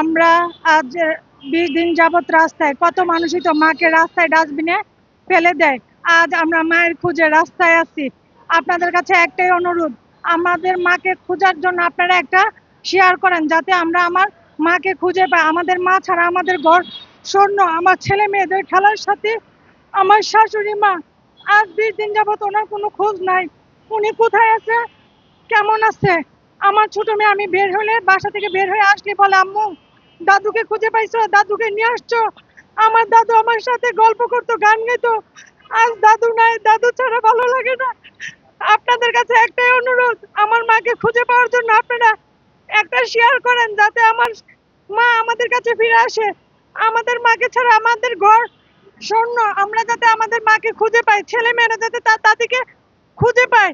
আমরা আজ বিশ দিন যাবত রাস্তায়, কত মানুষই তো মাকে রাস্তায় ডাস্টবিনে ফেলে দেয়। আজ আমরা মায়ের খুঁজে রাস্তায় আছি। আপনাদের কাছে একটাই অনুরোধ, আমাদের মাকে খোঁজার জন্য আপনারা একটা শেয়ার করেন, যাতে আমরা আমার মাকে খুঁজে পাই। আমাদের মা ছাড়া আমাদের ঘর শূন্য আমার ছেলে মেয়েদের খেলার সাথে আমার শাশুড়ি মা। আজ বিশ দিন যাবত ওনার কোনো খোঁজ নাই। উনি কোথায় আছে? কেমন আছে? আমার ছোট মেয়ে, আমি বের হলে বাসা থেকে বের হয়ে আসলে বলে, আম্মু। দাদুকে খুঁজে পাইছো, দাদুকে নিয়ে আসছো? আমার দাদু আমার সাথে গল্প করতো, গান গাইতো। আজ দাদু নাই, দাদু ছাড়া ভালো লাগে না। আপনাদের কাছে একটাই অনুরোধ, আমার মাকে খুঁজে পাওয়ার জন্য আপনারা একটা শেয়ার করেন যাতে আমার মা আমাদের কাছে ফিরে আসে। আমাদের মাকে ছাড়া আমাদের ঘর শূন্য আমরা যাতে আমাদের মাকে খুঁজে পাই, ছেলে মেয়েরা যাতে তার দাদিকে খুঁজে পায়।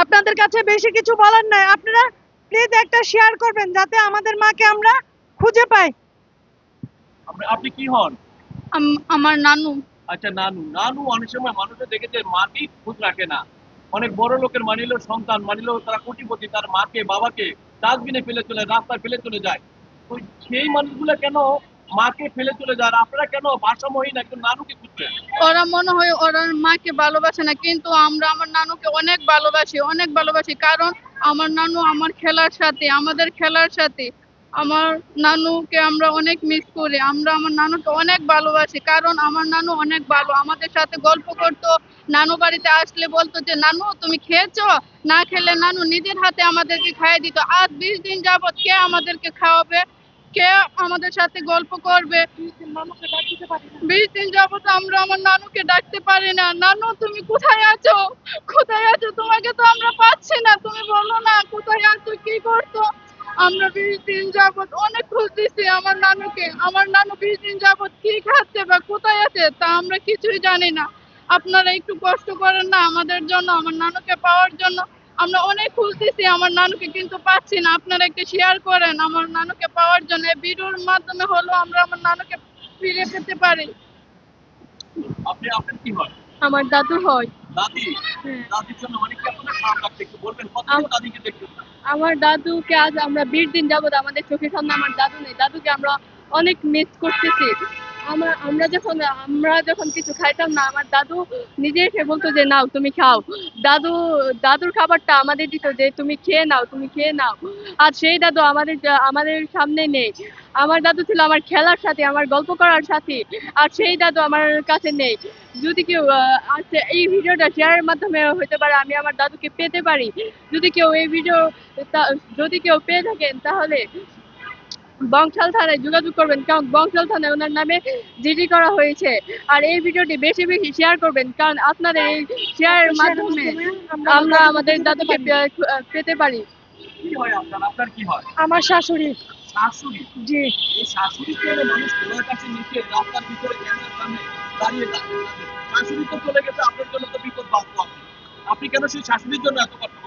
আপনাদের কাছে বেশি কিছু বলার নাই। আপনারা প্লিজ একটা শেয়ার করবেন যাতে আমাদের মাকে আমরা খুঁজে পাই। আপনি কি হন? আমার নানু। আচ্ছা নানু। নানু অনেক সময় মানুষে দেখেছে মাকেই খুঁজ রাখে না। অনেক বড় লোকের মানিলেও সন্তান মানিলেও তারা কোটিপতি তার মাকে বাবাকে ডাস্টবিনে ফেলে চলে রাস্তায় ফেলে চলে যায়। তো সেই মানুষগুলো কেন মাকে ফেলে চলে আর আপনারা কেন ভারসাম্যহীন একজন নানুকে খুঁজছেন? ওরা মনে হয় ওরা মাকে ভালোবাসে না, কিন্তু আমরা আমার নানুকে অনেক ভালোবাসি অনেক ভালোবাসি। কারণ আমার নানু আমার খেলার সাথে, আমাদের খেলার সাথে। আমার নানুকে আমরা অনেক মিস করি, আমরা আমার নানুকে অনেক ভালোবাসি। কারণ আমার নানু অনেক ভালো, আমাদের সাথে গল্প করতো, নানু বাড়িতে আসলে বলতো যে, নানু, তুমি খেয়েছো? না খেলে নানু নিজের হাতে আমাদেরকে খাইয়ে দিত। আজ বিশ দিন যাবত কে আমাদেরকে খাওয়াবে? কে আমাদের সাথে গল্প করবে? বিশ দিন যাবত আমরা আমার নানুকে ডাকতে পারি না। নানু, তুমি কোথায় আছো? কোথায় আছো? তোমাকে তো আমরা পাচ্ছি না। তুমি বলো না, কোথায় আছো? কি করছ? আমরা বিশ দিন যাবত অনেক খুঁজতেছি আমার নানুকে। আমার নানু বিশ দিন যাবত কি খাচ্ছে বা কোথায় আছে তা আমরা কিছুই জানি না। আপনারা একটু কষ্ট করেন না। আমাদের জন্য, আমার নানুকে পাওয়ার জন্য আমরা অনেক খুঁজতেছি আমার নানুকে কিন্তু পাচ্ছি না। আপনারা একটু শেয়ার করেন আমার নানুকে পাওয়ার জন্য। ভিডিওর মাধ্যমে হলো আমরা আমার নানুকে ফিরে পেতে পারি। আপনি আপনার কি হয়? আমার দাদু হয়। দাদি? হ্যাঁ। দাদির জন্য অনেকটা আপনার খারাপ লাগছে একটু বলবেন। কত দাদিকে দেখতে আমার দাদুকে আজ আমরা বিশ দিন যাবত আমাদের চোখের সামনে আমার দাদু নেই। দাদুকে আমরা অনেক মিস করতেছি। আমরা আমরা যখন আমরা যখন কিছু খাইতাম না আমার দাদু নিজে এসে বলতো যে নাও তুমি খাও। দাদু দাদুর খাবারটা আমাদের দিত যে তুমি খেয়ে নাও তুমি খেয়ে নাও। আর সেই দাদু আমাদের আমাদের সামনে নেই। আমার দাদু ছিল আমার খেলার সাথে আমার গল্প করার সাথে আর সেই দাদু আমার কাছে নেই। যদি কেউ আহ, আছে এই ভিডিওটা শেয়ারের মাধ্যমে হতে পারে আমি আমার দাদুকে পেতে পারি। যদি কেউ এই ভিডিও যদি কেউ পেয়ে থাকেন তাহলে বংশাল থানায় যোগাযোগ করবেন কারণ বংশাল থানায় ওনার নামে জিডি করা হয়েছে। আর এই ভিডিওটি বেশি বেশি শেয়ার করবেন কারণ আপনাদের এই শেয়ারের মাধ্যমে আমরা আমাদের দাদুকে পেতে পারি। আমার শাশুড়ি। শাশুড়ি? জি। শাশুড়ি মানুষ কাছে নিচে রাস্তার ভিতরে দাঁড়িয়ে শাশুড়ি তো চলে গেছে আপনার জন্য তো বিপদ আপনি। কেন সেই শাশুড়ির জন্য এত করছেন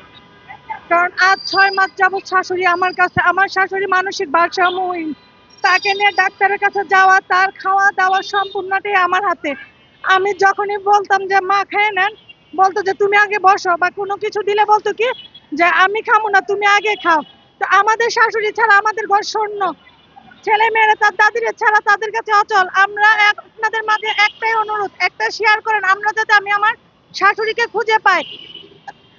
কারণ আজ ছয় মাস যাবত শাশুড়ি আমার কাছে, আমার শাশুড়ি মানসিক ভারসাম্যহীন। তাকে নিয়ে ডাক্তারের কাছে যাওয়া, তার খাওয়া দাওয়া সম্পূর্ণটাই আমার হাতে। আমি যখনই বলতাম যে, মা, খেয়ে নেন। বলতো যে, তুমি আগে বসো বা কোনো কিছু দিলে বলতো কি যে, আমি খাব না, তুমি আগে খাও। তো আমাদের শাশুড়ি ছাড়া আমাদের ঘর শূন্য ছেলে মেয়েরা তার দাদিরে ছাড়া তাদের কাছে অচল। আমরা আপনাদের মাঝে একটাই অনুরোধ একটা শেয়ার করেন, আমরা যাতে আমি আমার শাশুড়িকে খুঁজে পাই।